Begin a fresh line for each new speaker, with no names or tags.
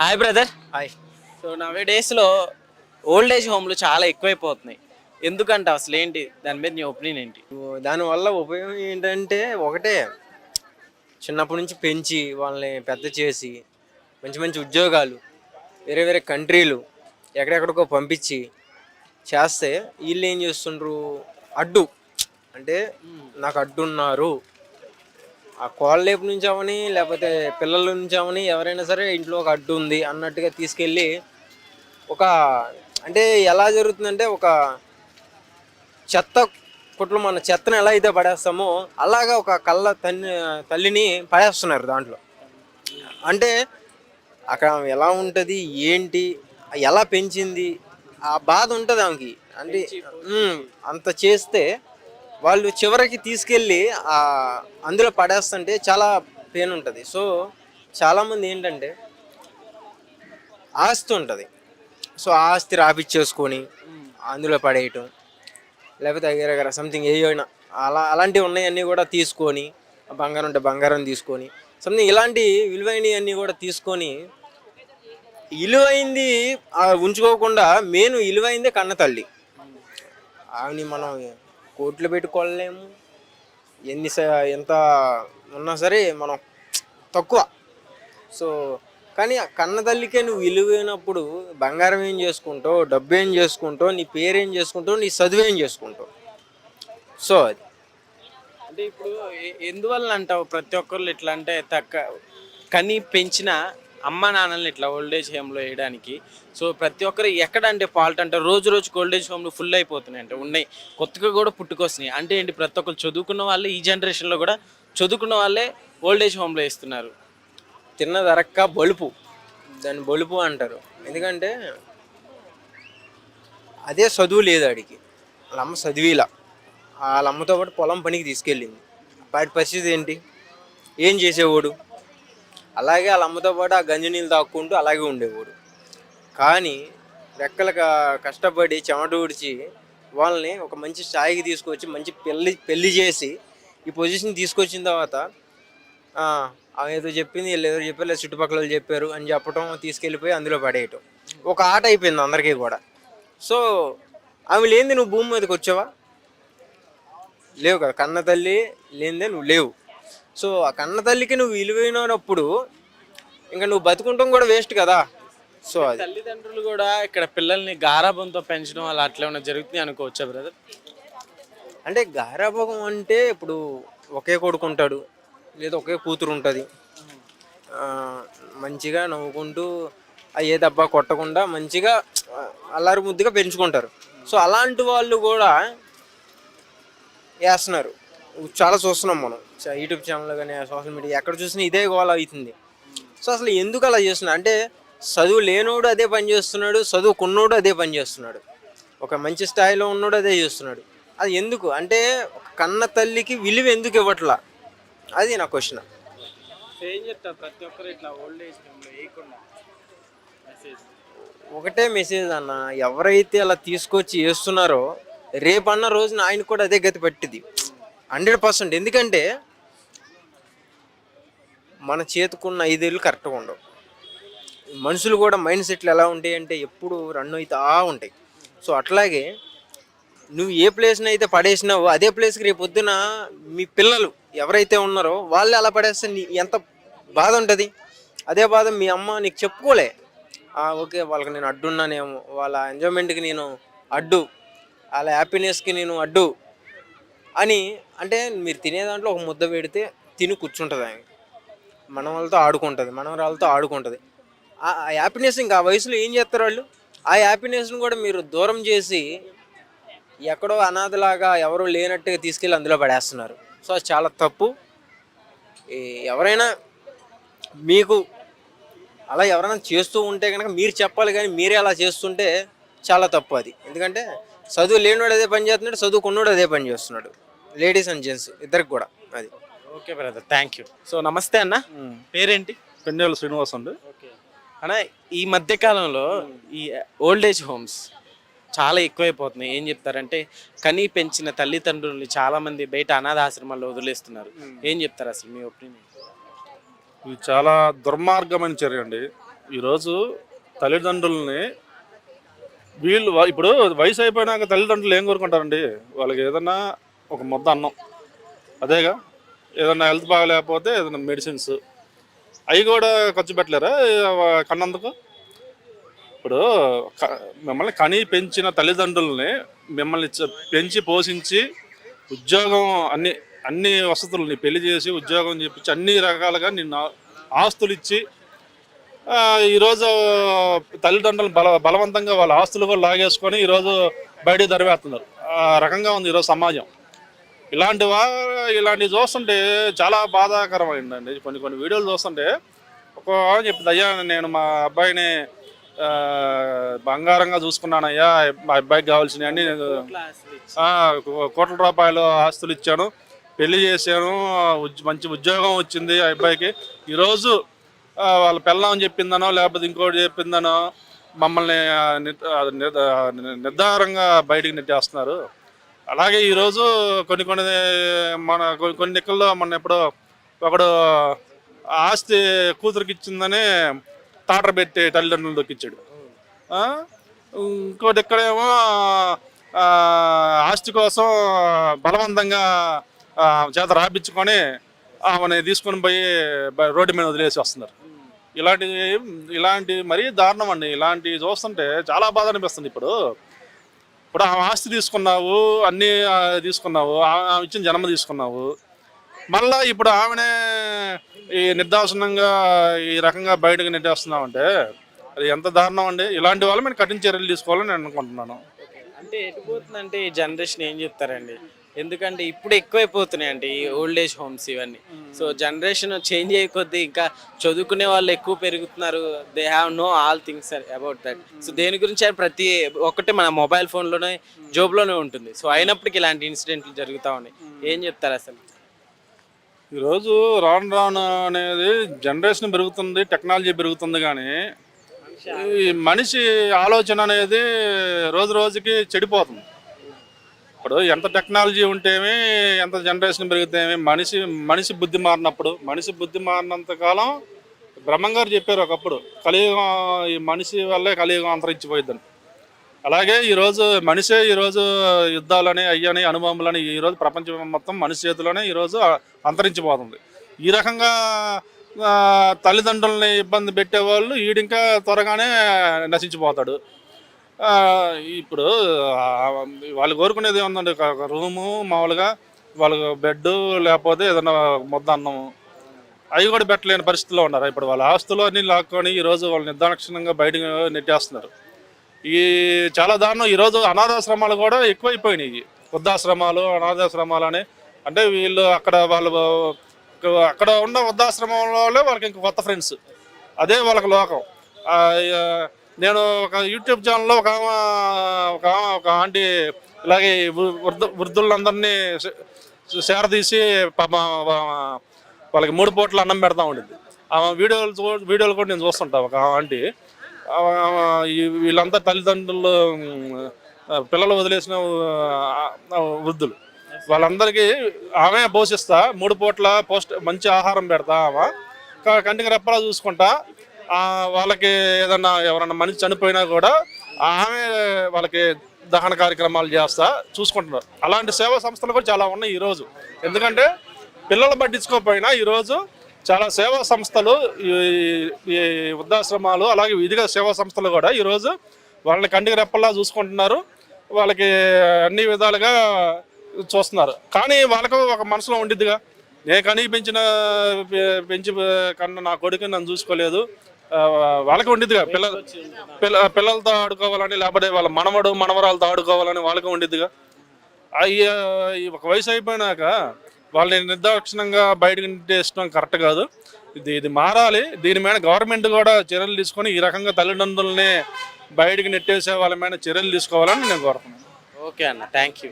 Hi brother
hi
so నవే డేస్లో old age హోమ్లు చాలా ఎక్కువైపోతున్నాయి. ఎందుకంటే అసలు ఏంటి? దాని మీద నీ ఒపీనియన్ ఏంటి?
దానివల్ల ఉపయోగం ఏంటంటే ఒకటే చిన్నప్పటి నుంచి పెంచి వాళ్ళని పెద్ద చేసి మంచి మంచి ఉద్యోగాలు వేరే వేరే కంట్రీలు ఎక్కడెక్కడికో పంపించి చేస్తే వీళ్ళు ఏం చేస్తుండ్రు? అడ్డు. అంటే నాకు అడ్డున్నారు. ఆ కోళ్ళ వైపు నుంచి అవని లేకపోతే పిల్లల నుంచి అవని ఎవరైనా సరే ఇంట్లో ఒక అడ్డు ఉంది అన్నట్టుగా తీసుకెళ్ళి ఒక అంటే ఎలా జరుగుతుందంటే ఒక చెత్త కుట్లు మన చెత్తను ఎలా అయితే పడేస్తామో అలాగా ఒక కళ్ళ తల్లి తల్లిని పడేస్తున్నారు దాంట్లో. అంటే అక్కడ ఎలా ఉంటుంది ఏంటి ఎలా పెంచింది ఆ బాధ ఉంటుంది ఆమెకి. అంటే అంత చేస్తే వాళ్ళు చివరికి తీసుకెళ్ళి అందులో పడేస్తుంటే చాలా పెయిన్ ఉంటుంది. సో చాలామంది ఏంటంటే ఆస్తి ఉంటుంది. సో ఆస్తి రాపిచ్చేసుకొని అందులో పడేయటం లేకపోతే దగ్గర సంథింగ్ ఏమైనా అలా అలాంటివి ఉన్నాయన్నీ కూడా తీసుకొని బంగారం ఉంటే బంగారం తీసుకొని సంథింగ్ ఇలాంటి విలువైనవి అన్నీ కూడా తీసుకొని విలువైంది ఉంచుకోకుండా మెయిన్ విలువైందే కన్న తల్లి. ఆమెని మనం కోట్లు పెట్టుకోలేము. ఎన్ని ఎంత ఉన్నా సరే మనం తక్కువ. సో కానీ ఆ కన్న తల్లికే నువ్వు విలువైనప్పుడు బంగారం ఏం చేసుకుంటావు డబ్బు ఏం చేసుకుంటావు నీ పేరేం చేసుకుంటావు నీ చదువు ఏం చేసుకుంటావు? సో అది.
అంటే ఇప్పుడు ఎందువల్ల అంటావు? ప్రతి ఒక్కళ్ళు ఇట్లా అంటే తక్క కని పెంచిన అమ్మ నాన్నల్ని ఇట్లా ఓల్డ్ ఏజ్ హోమ్లో వేయడానికి. సో ప్రతి ఒక్కరు ఎక్కడ అంటే ఫాల్ట్ అంటే రోజు రోజు ఓల్డ్ ఏజ్ హోమ్లు ఫుల్ అయిపోతున్నాయి అంటే ఉన్నాయి. కొత్తగా కూడా పుట్టుకొస్తున్నాయి. అంటే ఏంటి? ప్రతి ఒక్కరు చదువుకున్న వాళ్ళే ఈ జనరేషన్లో కూడా చదువుకున్న వాళ్ళే ఓల్డ్ ఏజ్ హోమ్లో వేస్తున్నారు.
తిన్నదరక్క బలుపు. దాన్ని బలుపు అంటారు. ఎందుకంటే అదే చదువు లేదు ఆడికి. వాళ్ళ అమ్మ చదివిలా. వాళ్ళ అమ్మతో పాటు పొలం పనికి తీసుకెళ్ళింది. వాడి పరిస్థితి ఏంటి? ఏం చేసేవాడు? అలాగే వాళ్ళ అమ్మతో పాటు ఆ గంజి నీళ్ళు తాక్కుంటూ అలాగే ఉండేవాడు. కానీ రెక్కల కష్టపడి చెమట ఊడ్చి వాళ్ళని ఒక మంచి స్థాయికి తీసుకొచ్చి మంచి పెళ్ళి పెళ్ళి చేసి ఈ పొజిషన్ తీసుకొచ్చిన తర్వాత ఆమె ఏదో చెప్పింది వీళ్ళు ఏదో చెప్పారు లేదా చుట్టుపక్కల చెప్పారు అని చెప్పటం తీసుకెళ్ళిపోయి అందులో పడేయటం. ఒక ఆట అయిపోయింది అందరికీ కూడా. సో ఆమె లేనిది నువ్వు భూమి మీదకి వచ్చావా? లేవు కదా కన్న తల్లి లేనిదే నువ్వు లేవు. సో ఆ కన్న తల్లికి నువ్వు విలువైనప్పుడు ఇంకా నువ్వు బతుకుంటాం కూడా వేస్ట్ కదా. సో అది.
తల్లిదండ్రులు కూడా ఇక్కడ పిల్లల్ని గారాబంతో పెంచడం అలా అట్లా ఏమైనా జరుగుతుంది అనుకోవచ్చా బ్రదర్
అంటే గారాభోగం అంటే ఇప్పుడు ఒకే కొడుకు ఉంటాడు లేదా ఒకే కూతురు ఉంటుంది. మంచిగా నవ్వుకుంటూ ఏ దెబ్బ కొట్టకుండా మంచిగా అల్లారు ముద్దుగా పెంచుకుంటారు. సో అలాంటి వాళ్ళు కూడా వేస్తున్నారు. చాలా చూస్తున్నాం మనం. యూట్యూబ్ ఛానల్ కానీ సోషల్ మీడియా ఎక్కడ చూసినా ఇదే గోల అవుతుంది. సో అసలు ఎందుకు అలా చేస్తున్నా? అంటే చదువు లేనోడు అదే పని చేస్తున్నాడు చదువుకున్నోడు అదే పని చేస్తున్నాడు. ఒక మంచి స్థాయిలో ఉన్నోడు అదే చేస్తున్నాడు. అది ఎందుకు? అంటే కన్న తల్లికి విలువ ఎందుకు ఇవ్వట్లా? అది నా క్వశ్చన్.
ఏం చెప్తారు ప్రతి ఒక్కరు ఇట్లా ఓల్డ్ ఏజ్ హోమ్లో వేయకుండా మెసేజ్
ఒకటే మెసేజ్ అన్న ఎవరైతే అలా తీసుకొచ్చి చేస్తున్నారో రేపన్న రోజున ఆయన కూడా అదే గతి పట్టింది హండ్రెడ్ పర్సెంట్. ఎందుకంటే మన చేతుకున్న ఐదేళ్ళు కరెక్ట్గా ఉండవు. మనుషులు కూడా మైండ్ సెట్లు ఎలా ఉంటాయి అంటే ఎప్పుడు రన్ అవుతా ఉంటాయి. సో అట్లాగే నువ్వు ఏ ప్లేస్ని అయితే పడేసినావో అదే ప్లేస్కి రేపు పొద్దున మీ పిల్లలు ఎవరైతే ఉన్నారో వాళ్ళు అలా పడేస్తే నీ ఎంత బాధ ఉంటుంది? అదే బాధ మీ అమ్మ నీకు చెప్పుకోలే. ఓకే వాళ్ళకి నేను అడ్డున్నానేమో వాళ్ళ ఎంజాయ్మెంట్కి నేను అడ్డు వాళ్ళ హ్యాపీనెస్కి నేను అడ్డు అని అంటే మీరు తినే దాంట్లో ఒక ముద్ద పెడితే తిని కూర్చుంటుంది ఆమె మనం వాళ్ళతో ఆడుకుంటుంది మనం వాళ్ళతో ఆడుకుంటుంది. ఆ హ్యాపీనెస్ ఇంకా ఆ వయసులో ఏం చేస్తారు వాళ్ళు? ఆ హ్యాపీనెస్ని కూడా మీరు దూరం చేసి ఎక్కడో అనాథలాగా ఎవరు లేనట్టుగా తీసుకెళ్ళి అందులో పడేస్తున్నారు. సో అది చాలా తప్పు. ఈ ఎవరైనా మీకు అలా ఎవరైనా చేస్తూ ఉంటే కనుక మీరు చెప్పాలి కానీ మీరే అలా చేస్తుంటే చాలా తప్పు అది. ఎందుకంటే చదువు లేనివాడు అదే పని చేస్తున్నాడు చదువుకున్నవాడు అదే పని చేస్తున్నాడు. లేడీస్ అండ్ జెంట్స్ ఇద్దరికి కూడా అది.
Okay brother thank you so namaste అన్న. పేరేంటి?
పెండేల శ్రీనివాస్ అండి.
ఓకే. అన్న ఈ మధ్య కాలంలో ఈ ఓల్డ్ ఏజ్ హోమ్స్ చాలా ఎక్కువైపోతున్నాయి. ఏం చెప్తారంటే కనీ పెంచిన తల్లిదండ్రుల్ని చాలా మంది బయట అనాథాశ్రమాల్లో వదిలేస్తున్నారు. ఏం చెప్తారు అసలు మీ ఒపీనియన్
ఇది చాలా దుర్మార్గమైన చర్య అండి. ఈరోజు తల్లిదండ్రులని వీళ్ళు ఇప్పుడు వయసు అయిపోయినాక తల్లిదండ్రులు ఏం కోరుకుంటారండి? వాళ్ళకి ఏదన్నా ఒక ముద్ద అన్నం. అదేగా ఏదన్నా హెల్త్ బాగాలేకపోతే ఏదైనా మెడిసిన్స్ అవి కూడా ఖర్చు పెట్టలేరా? కన్నందుకు? ఇప్పుడు మిమ్మల్ని కని పెంచిన తల్లిదండ్రుల్ని మిమ్మల్ని పెంచి పోషించి ఉద్యోగం అన్ని అన్ని వసతులని పెళ్ళి చేసి ఉద్యోగం చెప్పించి అన్ని రకాలుగా నిన్ను ఆస్తులు ఇచ్చి ఈరోజు తల్లిదండ్రులు బల బలవంతంగా వాళ్ళ ఆస్తులు కూడా లాగేసుకొని ఈరోజు బయటికి దరివేస్తున్నారు ఆ రకంగా ఉంది ఈరోజు సమాజం. ఇలాంటి వా ఇలాంటివి చూస్తుంటే చాలా బాధాకరమైందండి. కొన్ని కొన్ని వీడియోలు చూస్తుంటే ఒక చెప్పింది అయ్యా నేను మా అబ్బాయిని బంగారంగా చూసుకున్నానయ్యా మా అబ్బాయికి కావాల్సినవి అన్ని ఆ, కో- కోట్ల రూపాయలు ఆస్తులు ఇచ్చాను పెళ్ళి చేశాను మంచి ఉద్యోగం వచ్చింది ఆ అబ్బాయికి. ఈరోజు వాళ్ళ పెళ్ళం చెప్పిందనో లేకపోతే ఇంకోటి చెప్పిందనో మమ్మల్ని నిర్ధారంగా బయటికి నెట్టేస్తున్నారు. అలాగే ఈరోజు కొన్ని కొన్ని మన కొన్ని కొన్ని మన ఎప్పుడో ఒకడు ఆస్తి కూతురికి ఇచ్చిందని తాటర పెట్టి తల్లిదండ్రులు ఇచ్చాడు ఇంకోటి ఎక్కడేమో ఆస్తి కోసం బలవంతంగా చేత రాపించుకొని ఆమెని తీసుకొని పోయి రోడ్డు మీద వదిలేసి వస్తున్నారు. ఇలాంటి ఇలాంటి మరీ దారుణం అండి. ఇలాంటి చూస్తుంటే చాలా బాధ అనిపిస్తుంది ఇప్పుడు. ఇప్పుడు ఆమె ఆస్తి తీసుకున్నావు అన్నీ తీసుకున్నావు ఆమె ఇచ్చిన జన్మ తీసుకున్నావు. మళ్ళా ఇప్పుడు ఆమెనే ఈ నిర్దాసనంగా ఈ రకంగా బయటకు నెట్టేస్తున్నావు అంటే అది ఎంత దారుణం అండి? ఇలాంటి వాళ్ళు మేము కఠిన చర్యలు తీసుకోవాలని నేను అనుకుంటున్నాను.
అంటే ఎటు పోతుందంటే ఈ జనరేషన్ ఏం చెప్తారండి? ఎందుకంటే ఇప్పుడు ఎక్కువైపోతున్నాయి అండి ఈ ఓల్డ్ ఏజ్ హోమ్స్ ఇవన్నీ. సో జనరేషన్ చేంజ్ అయ్యే కొద్దీ ఇంకా చదువుకునే వాళ్ళు ఎక్కువ పెరుగుతున్నారు. They have know all things about that so దేని గురించి ప్రతి ఒక్కటి మన మొబైల్ ఫోన్లోనే జోబులోనే ఉంటుంది. సో అయినప్పటికీ ఇలాంటి ఇన్సిడెంట్లు జరుగుతూ ఉన్నాయి. ఏం చెప్తారు అసలు?
ఈరోజు రాను రాను అనేది జనరేషన్ పెరుగుతుంది టెక్నాలజీ పెరుగుతుంది కానీ ఈ మనిషి ఆలోచన అనేది రోజు రోజుకి చెడిపోతుంది. ఇప్పుడు ఎంత టెక్నాలజీ ఉంటేమే ఎంత జనరేషన్ పెరిగితేమి మనిషి మనిషి బుద్ధి మారినప్పుడు మనిషి బుద్ధి మారినంత కాలం బ్రహ్మంగారు చెప్పారు ఒకప్పుడు కలియుగం ఈ మనిషి వల్లే కలియుగం అంతరించిపోయిద్దని. అలాగే ఈరోజు మనిషే ఈరోజు యుద్ధాలని అయ్యని అనుభవములని ఈరోజు ప్రపంచం మొత్తం మనిషి చేతిలోనే ఈరోజు అంతరించిపోతుంది. ఈ రకంగా తల్లిదండ్రులని ఇబ్బంది పెట్టేవాళ్ళు ఈడింకా త్వరగానే నశించిపోతాడు. ఇప్పుడు వాళ్ళు కోరుకునేది ఏముందండి? ఒక రూము మామూలుగా వాళ్ళకు బెడ్ లేకపోతే ఏదైనా ముద్ద అన్నము అవి కూడా పెట్టలేని పరిస్థితిలో ఉన్నారు. ఇప్పుడు వాళ్ళ ఆస్తులు అన్ని లాక్కొని ఈరోజు వాళ్ళు నిర్దాక్షిణంగా బయటకు నెట్టేస్తున్నారు. ఈ చాలా దారుణం. ఈరోజు అనాథాశ్రమాలు కూడా ఎక్కువైపోయినాయి. వృద్ధాశ్రమాలు అనాథాశ్రమాలు అని. అంటే వీళ్ళు అక్కడ వాళ్ళు అక్కడ ఉన్న వృద్ధాశ్రమంలో వాళ్ళకి ఇంక కొత్త ఫ్రెండ్స్ అదే వాళ్ళకి లోకం. నేను ఒక యూట్యూబ్ ఛానల్లో ఒక ఆమె ఒక ఆమె ఒక ఆంటీ ఇలాగే వృ- వృద్ధ వృద్ధులందరినీ సేరదీసి వాళ్ళకి మూడు పూట్ల అన్నం పెడతా ఉండేది. ఆమె వీడియోలు వీడియోలు కూడా నేను చూస్తుంటా ఒక ఆంటీ. ఆమె- వీళ్ళంతా తల్లిదండ్రులు పిల్లలు వదిలేసిన వృద్ధులు. వాళ్ళందరికీ ఆమె పోషిస్తా మూడు పూట్ల పోస్ట్ మంచి ఆహారం పెడతా ఆమె. కంటికి రెప్పలా చూసుకుంటా. వాళ్ళకి ఏదన్నా ఎవరన్నా మనిషి చనిపోయినా కూడా ఆమె వాళ్ళకి దహన కార్యక్రమాలు చేస్తా చూసుకుంటున్నారు. అలాంటి సేవా సంస్థలు కూడా చాలా ఉన్నాయి ఈరోజు. ఎందుకంటే పిల్లలు పట్టించుకోకపోయినా ఈరోజు చాలా సేవా సంస్థలు ఈ ఈ వృద్ధాశ్రమాలు అలాగే విధిగా సేవా సంస్థలు కూడా ఈరోజు వాళ్ళని కంటికి రెప్పల్లా చూసుకుంటున్నారు. వాళ్ళకి అన్ని విధాలుగా చూస్తున్నారు. కానీ వాళ్ళకు ఒక మనసులో ఉండిద్దిగా నేను కనీ పెంచిన పెంచి కన్నా నా కొడుకు నన్ను చూసుకోలేదు. వాళ్ళకి ఉండిద్దిగా. పిల్ల పిల్ల పిల్లలతో ఆడుకోవాలని లేకపోతే వాళ్ళ మనవడు మనవరాలతో ఆడుకోవాలని వాళ్ళకి ఉండిద్దిగా. అయ్యా ఒక వయసు అయిపోయినాక వాళ్ళని నిర్దాక్షిణంగా బయటకు నెట్టేయడం కరెక్ట్ కాదు. ఇది ఇది మారాలి. దీని మీద గవర్నమెంట్ కూడా చర్యలు తీసుకొని ఈ రకంగా తల్లిదండ్రులని బయటకు నెట్టేసే వాళ్ళ మీద చర్యలు తీసుకోవాలని నేను కోరుతున్నాను
ఓకే అన్న. Thank you